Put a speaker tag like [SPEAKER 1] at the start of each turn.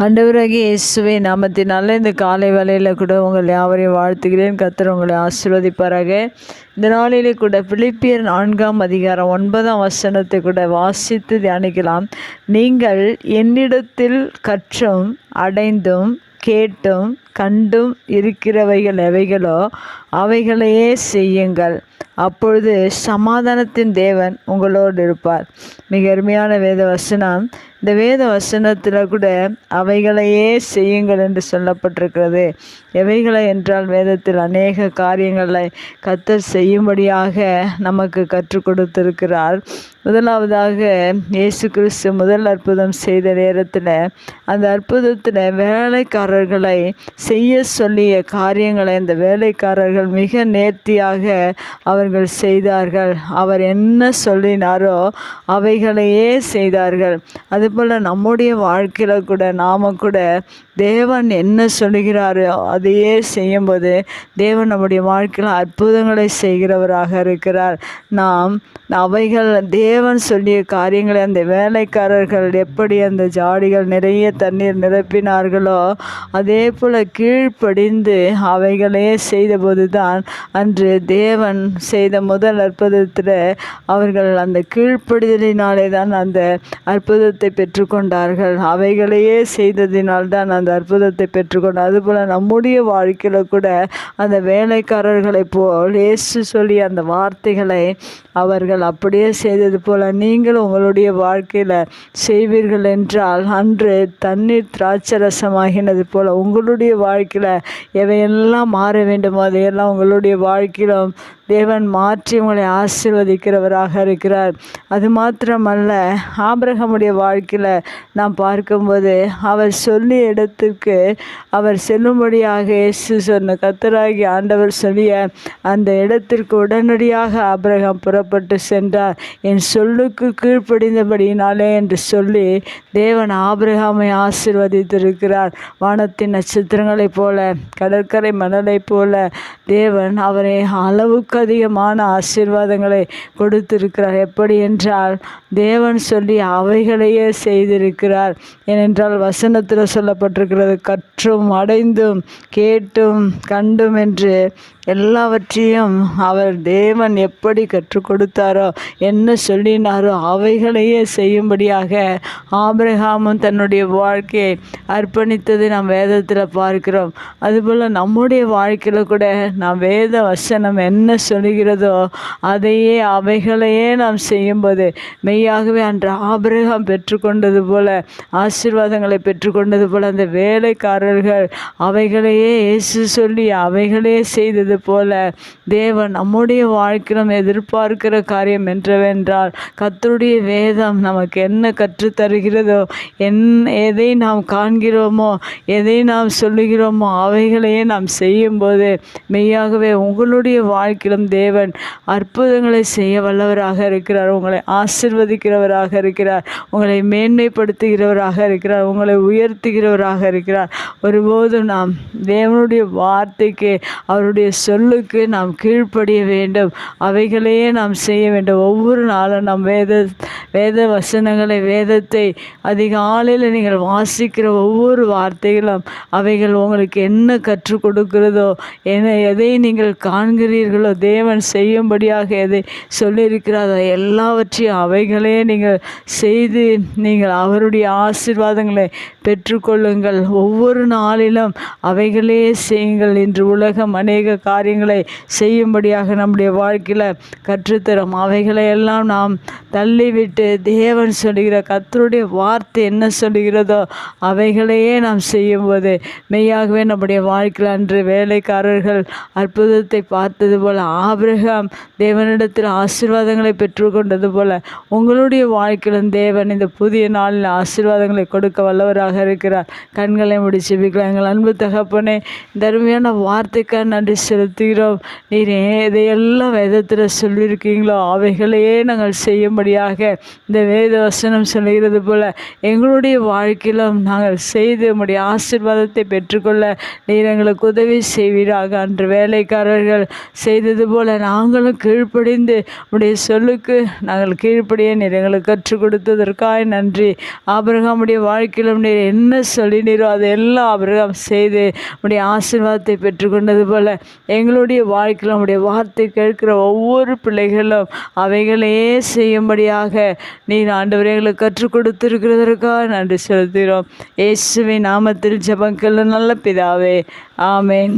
[SPEAKER 1] அண்டவராகி இயேசுவை நாமத்தினால இந்த காலை வேலையில் கூட உங்கள் யாவரையும் வாழ்த்துகிறேன். கத்தர் உங்களை ஆசீர்வதிப்பாராக. இந்த நாளிலே கூட பிலிப்பியர் நான்காம் அதிகாரம் ஒன்பதாம் வசனத்தை கூட வாசித்து தியானிக்கலாம். நீங்கள் என்னிடத்தில் கற்றும் அடைந்தும் கேட்டும் கண்டும் இருக்கிறவைகள் எவைகளோ அவைகளையே செய்யுங்கள். அப்பொழுது சமாதானத்தின் தேவன் உங்களோடு இருப்பார். மிக அருமையான வேத வசனம் இந்த வேத வசனத்தில் கூட அவைகளையே செய்யுங்கள் என்று சொல்லப்பட்டிருக்கிறது. எவைகளை என்றால் வேதத்தில் அநேக காரியங்களை கத்தர் செய்யும்படியாக நமக்கு கற்றுக் கொடுத்திருக்கிறார். முதலாவதாக இயேசு கிறிஸ்து முதல் அற்புதம் செய்த நேரத்தில் அந்த அற்புதத்தில் வேலைக்காரர்களை செய்ய சொல்லிய காரியங்களை அந்த வேலைக்காரர்கள் மிக நேர்த்தியாக அவர்கள் செய்தார்கள். அவர் என்ன சொல்லினாரோ அவைகளையே செய்தார்கள். அது அதுபோல் நம்முடைய வாழ்க்கையில் கூட நாம் கூட தேவன் என்ன சொல்கிறாரோ அதையே செய்யும்போது தேவன் நம்முடைய வாழ்க்கையில் அற்புதங்களை செய்கிறவராக இருக்கிறார். நாம் அவைகள் தேவன் சொல்லிய காரியங்களை அந்த வேலைக்காரர்கள் எப்படி அந்த ஜாடிகள் நிறைய தண்ணீர் நிரப்பினார்களோ அதே போல் கீழ்ப்படிந்து அவைகளே செய்தபோது தான் அன்று தேவன் செய்த முதல் அற்புதத்தில் அவர்கள் அந்த கீழ்ப்படிதலினாலே தான் அந்த அற்புதத்தை பெற்றுக்கொண்டார்கள். அவைகளையே செய்ததினால் தான் அந்த அற்புதத்தை பெற்றுக்கொண்டார். அதுபோல் நம்முடைய வாழ்க்கையில் கூட அந்த வேலைக்காரர்களைப் போல் ஏசு சொல்லி அந்த வார்த்தைகளை அவர்கள் அப்படியே செய்தது போல் நீங்கள் உங்களுடைய வாழ்க்கையில் செய்வீர்கள் என்றால் அன்று தண்ணீர் திராட்சரசமாகினது போல் உங்களுடைய வாழ்க்கையில் எவையெல்லாம் மாற வேண்டுமோ அதையெல்லாம் உங்களுடைய வாழ்க்கையிலும் தேவன் மாற்றி உங்களை ஆசிர்வதிக்கிறவராக இருக்கிறார். அது மாத்திரமல்ல ஆபிரகமுடைய வாழ்க்கையில் நாம் பார்க்கும்போது அவர் சொல்லிய இடத்துக்கு அவர் செல்லும்படியாக இயேசு சொன்ன கத்தராகி ஆண்டவர் சொல்லிய அந்த இடத்திற்கு உடனடியாக ஆபிரகம் புறப்பட்டு சென்றார். என் சொல்லுக்கு கீழ்ப்படிந்தபடியினாலே என்று சொல்லி தேவன் ஆபிரகாமை ஆசிர்வதித்திருக்கிறார். வானத்தின் நட்சத்திரங்களைப் போல கடற்கரை மணலைப் போல தேவன் அவரை அளவுக்கு அதிகமான ஆசீர்வாதங்களை கொடுத்திருக்கிறார். எப்படி என்றால் தேவன் சொல்லி அவைகளையே செய்திருக்கிறார். ஏனென்றால் வசனத்தில் சொல்லப்பட்டிருக்கிறது கற்றும் அடைந்தும் கேட்டும் கண்டும் என்று எல்லாவற்றையும் அவர் தேவன் எப்படி கற்றுக் கொடுத்தாரோ என்ன சொல்லினாரோ அவைகளையே செய்யும்படியாக ஆபிரகாமும் தன்னுடைய வாழ்க்கையை அர்ப்பணித்ததை நாம் வேதத்தில் பார்க்கிறோம். அதுபோல் நம்முடைய வாழ்க்கையில் கூட நாம் வேத வசனம் என்ன சொல்லுகிறதோ அதையே அவைகளையே நாம் செய்யும்போது மெய்யாகவே அன்று ஆபிரகம் பெற்றுக்கொண்டது போல ஆசீர்வாதங்களை பெற்றுக்கொண்டது போல அந்த வேலைக்காரர்கள் அவைகளையே இயேசு சொல்லி அவைகளே செய்தது போல தேவன் நம்முடைய வாழ்க்கையிலும் எதிர்பார்க்கிற காரியம் என்றவென்றால் கத்தருடைய வேதம் நமக்கு என்ன கற்றுத்தருகிறதோ என் எதை நாம் காண்கிறோமோ எதை நாம் சொல்லுகிறோமோ அவைகளையே நாம் செய்யும்போது மெய்யாகவே உங்களுடைய வாழ்க்கையில் வாழ்க்கையிலும் தேவன் அற்புதங்களை செய்ய வல்லவராக இருக்கிறார். உங்களை ஆசிர்வதிக்கிறவராக இருக்கிறார். உங்களை மேன்மைப்படுத்துகிறவராக இருக்கிறார். உங்களை உயர்த்துகிறவராக இருக்கிறார். ஒருபோதும் நாம் தேவனுடைய வார்த்தைக்கு அவருடைய சொல்லுக்கு நாம் கீழ்ப்படிய வேண்டும். அவைகளையே நாம் செய்ய வேண்டும். ஒவ்வொரு நாளும் நம் வேத வேத வசனங்களை வேதத்தை அதிகாலையில் நீங்கள் வாசிக்கிற ஒவ்வொரு வார்த்தைகளும் அவைகள் உங்களுக்கு என்ன கற்றுக் கொடுக்கிறதோ என எதை நீங்கள் காண்கிறீர்களோ தேவன் செய்யும்படியாக எதை சொல்லியிருக்கிறாரோ எல்லாவற்றையும் அவைகளே நீங்கள் செய்து நீங்கள் அவருடைய ஆசீர்வாதங்களை பெற்றுக்கொள்ளுங்கள். ஒவ்வொரு நாளிலும் அவைகளே செய்யுங்கள் இன்று உலகம் அநேக காரியங்களை செய்யும்படியாக நம்முடைய வாழ்க்கையில் கற்றுத்தரும். அவைகளை எல்லாம் நாம் தள்ளிவிட்டு தேவன் சொல்லுகிற கத்தருடைய வார்த்தை என்ன சொல்லுகிறதோ அவைகளையே நாம் செய்யும்போது மெய்யாகவே நம்முடைய வாழ்க்கையில் அன்று வேலைக்காரர்கள் அற்புதத்தை பார்த்தது போல் ஆபிரகாம் தேவனிடத்தில் ஆசீர்வாதங்களை பெற்றுக்கொண்டது போல் உங்களுடைய வாழ்க்கையிலும் தேவன் இந்த புதிய நாளில் ஆசீர்வாதங்களை கொடுக்க வல்லவராக இருக்கிறார். கண்களை முடித்து ஜெபிக்கலாம் எங்கள் அன்பு தகப்பனே இந்த அருமையான வார்த்தைக்காக நன்றி செலுத்துகிறோம். நீர் எதையெல்லாம் விதத்தில் சொல்லியிருக்கீங்களோ அவைகளையே நாங்கள் செய்யும்படியாக இந்த வேத வசனம் சொல்லுகிறது போல எங்களுடைய வாழ்க்கையிலும் நாங்கள் செய்து உம்முடைய ஆசீர்வாதத்தை பெற்றுக்கொள்ள நீர் எங்களுக்கு உதவி செய்வீராக. அன்று வேலைக்காரர்கள் செய்தது போல நாங்களும் கீழ்ப்படிந்து உடைய சொல்லுக்கு நாங்கள் கீழ்ப்படிய நீர் எங்களுக்கு கற்றுக் கொடுத்ததற்காக நன்றி. ஆபிரகாமுடைய வாழ்க்கையிலும் நீர் என்ன சொல்லினீரோ அதெல்லாம் ஆபிரகாம் செய்து உடைய ஆசீர்வாதத்தை பெற்றுக்கொண்டது போல எங்களுடைய வாழ்க்கையில் உடைய வார்த்தை கேட்கிற ஒவ்வொரு பிள்ளைகளும் அவைகளையே செய்யும்படியாக நீர் ஆண்டவரே எங்களுக்கு கற்றுக் கொடுத்திருக்கிறதற்காக நன்றி செலுத்துகிறோம். இயேசுவின் நாமத்தில் ஜெபங்கள் நல்ல பிதாவே. ஆமேன்.